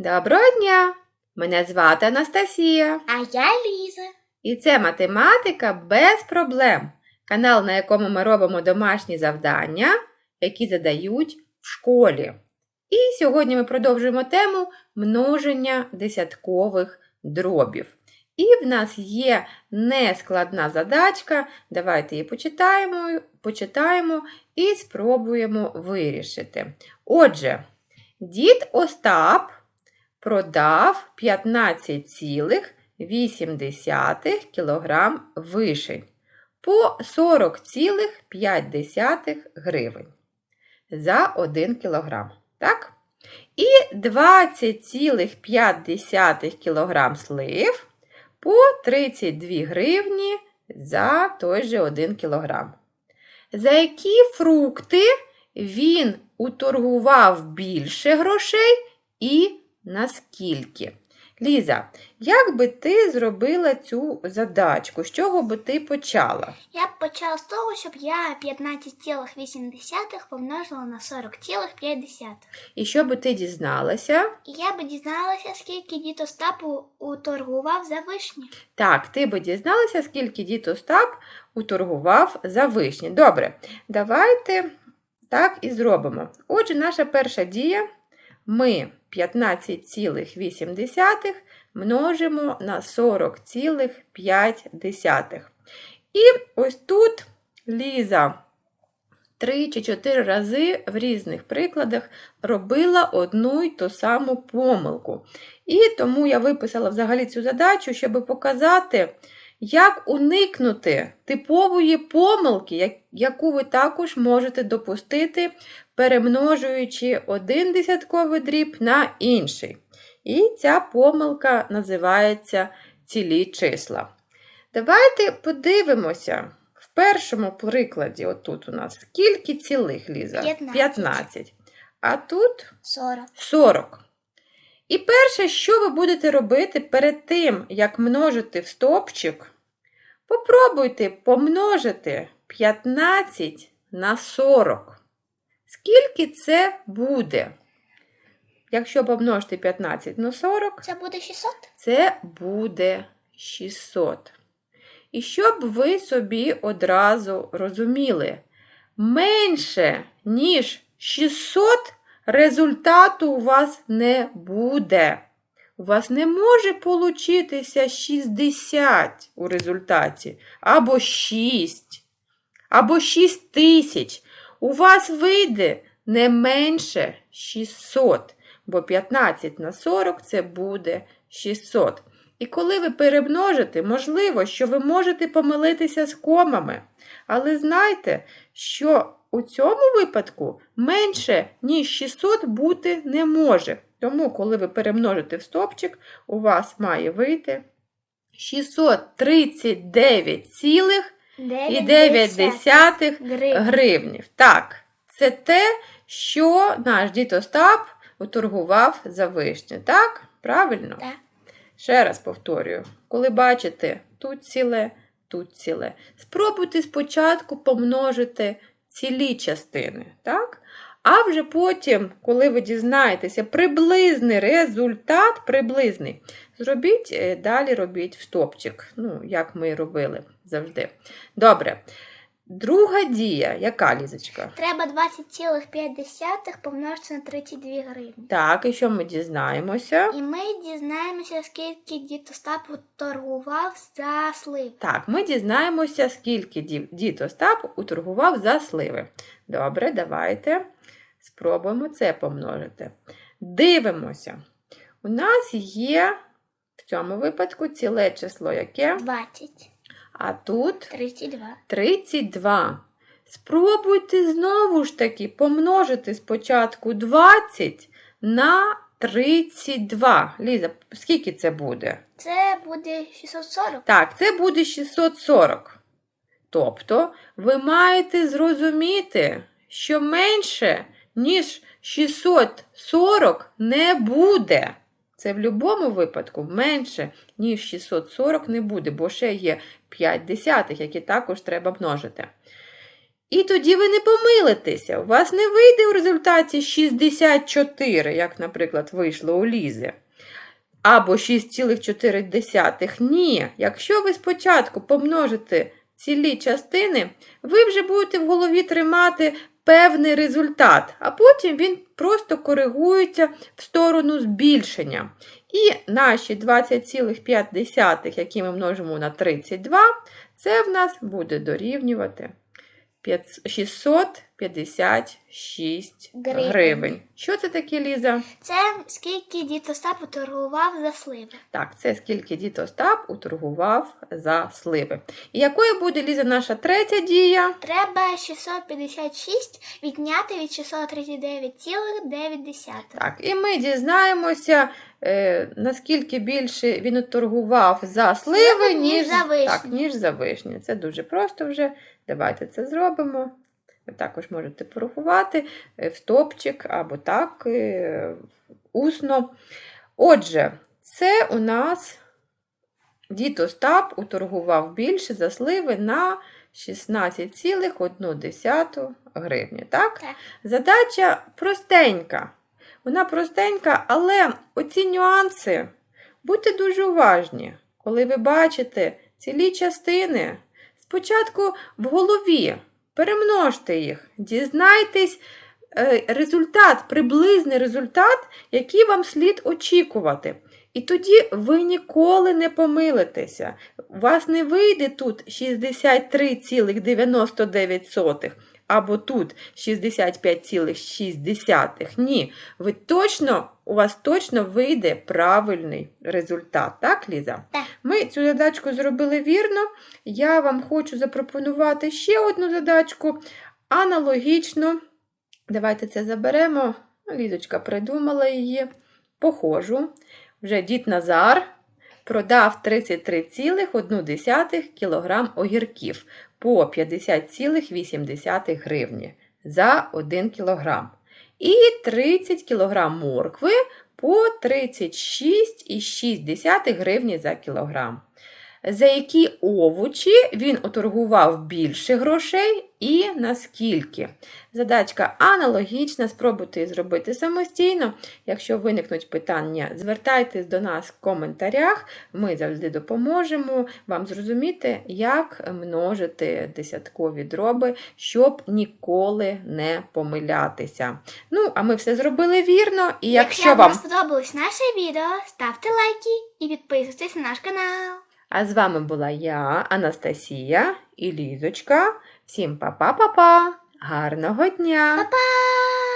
Доброго дня! Мене звати Анастасія. А я Ліза. І це математика без проблем. Канал, на якому ми робимо домашні завдання, які задають в школі. І сьогодні ми продовжуємо тему множення десяткових дробів. І в нас є нескладна задачка. Давайте її почитаємо, почитаємо і спробуємо вирішити. Отже, дід Остап продав 15,8 кг вишень по 40,5 гривень за 1 кг. Так? І 20,5 кг слив по 32 гривні за той же 1 кг. За які фрукти він уторгував більше грошей і наскільки? Ліза, як би ти зробила цю задачку? З чого би ти почала? Я б почала з того, щоб я 15,8 помножила на 40,5. І що би ти дізналася? Я би дізналася, скільки дід Остап уторгував за вишні. Так, ти би дізналася, скільки дід Остап уторгував за вишні. Добре, давайте так і зробимо. Отже, наша перша дія. Ми 15,8 множимо на 40,5. І ось тут Ліза 3 чи 4 рази в різних прикладах робила одну й ту саму помилку. І тому я виписала взагалі цю задачу, щоб показати, як уникнути типової помилки, яку ви також можете допустити, перемножуючи один десятковий дріб на інший. І ця помилка називається цілі числа. Давайте подивимося в першому прикладі, отут у нас скільки цілих, Ліза? 15. 15. А тут 40. 40. І перше, що ви будете робити перед тим, як множити в стопчик, попробуйте помножити 15 на 40. Скільки це буде? Якщо помножити 15 на 40, Це буде 600? це буде 600. І щоб ви собі одразу розуміли, менше, ніж 600 результату у вас не буде. У вас не може получитися 60 у результаті, або 6, або 6 тисяч. У вас вийде не менше 600, бо 15 на 40 це буде 600. І коли ви перемножите, можливо, що ви можете помилитися з комами. Але знайте, що у цьому випадку менше, ніж 600 бути не може. Тому, коли ви перемножите в стопчик, у вас має вийти 639,9 гривнів. Так, це те, що наш дід Остап уторгував за вишню. Так? Правильно? Так. Ще раз повторюю, коли бачите тут ціле, тут ціле, спробуйте спочатку помножити цілі частини, так? А вже потім, коли ви дізнаєтеся приблизний результат, приблизний, зробіть, е, далі робіть в стопчик, ну, як ми робили завжди. Добре. Друга дія, яка лізочка? Треба 20,5 помножити на 32 гривні. Так, і що ми дізнаємося? І ми дізнаємося, скільки дід Остап уторгував за слив. Так, ми дізнаємося, скільки дід Остап уторгував за сливи. Добре, давайте спробуємо це помножити. Дивимося. У нас є в цьому випадку ціле число яке? 20. А тут 32. 32. Спробуйте знову ж таки помножити спочатку 20 на 32. Ліза, скільки це буде? Це буде 640. Так, це буде 640. Тобто, ви маєте зрозуміти, що менше, ніж 640 не буде. Це в будь-якому випадку менше, ніж 640 не буде, бо ще є 5 десятих, які також треба множити. І тоді ви не помилитеся. У вас не вийде в результаті 64, як, наприклад, вийшло у Лізи. Або 6,4. Ні. Якщо ви спочатку помножите цілі частини, ви вже будете в голові тримати певний результат, а потім він просто коригується в сторону збільшення. І наші 20,5, які ми множимо на 32, це в нас буде дорівнювати 5 656 Гривень. гривень. Що це таке, Ліза? Це скільки дід Остап торгував за сливи. Так, це скільки дід Остап уторгував за сливи. І якою буде, Ліза, наша третя дія? Треба 656 відняти від 639,9. Так, і ми дізнаємося, е, наскільки більше він уторгував за сливи, ніж, за вишні. Так, ніж за вишні. Це дуже просто вже. Давайте це зробимо. Ви також можете порахувати е, в стопчик або так, е, усно. Отже, це у нас дід Остап уторгував більше за сливи на 16,1 гривні. Так? Так. Задача простенька. Вона простенька, але оці нюанси будьте дуже уважні, коли ви бачите цілі частини. Спочатку в голові перемножте їх, дізнайтесь е, результат, приблизний результат, який вам слід очікувати. І тоді ви ніколи не помилитеся. У вас не вийде тут 63,99 або тут 65,6. Ні, ви точно, у вас точно вийде правильний результат. Так, Ліза? Так. Ми цю задачку зробили вірно. Я вам хочу запропонувати ще одну задачку. Аналогічно. Давайте це заберемо. Лізочка придумала її. Похожу. Вже дід Назар продав 33,1 кг огірків по 50,8 гривні за 1 кг. І 30 кг моркви по 36,6 гривні за кілограм. За які овочі він оторгував більше грошей і наскільки. Задачка аналогічна, спробуйте її зробити самостійно. Якщо виникнуть питання, звертайтесь до нас в коментарях, ми завжди допоможемо вам зрозуміти, як множити десяткові дроби, щоб ніколи не помилятися. Ну, а ми все зробили вірно, і якщо вам. вам сподобалось наше відео, ставте лайки і підписуйтесь на наш канал. А з вами була я, Анастасія і Лізочка. Всім па-па-па-па! Гарного дня! Па-па!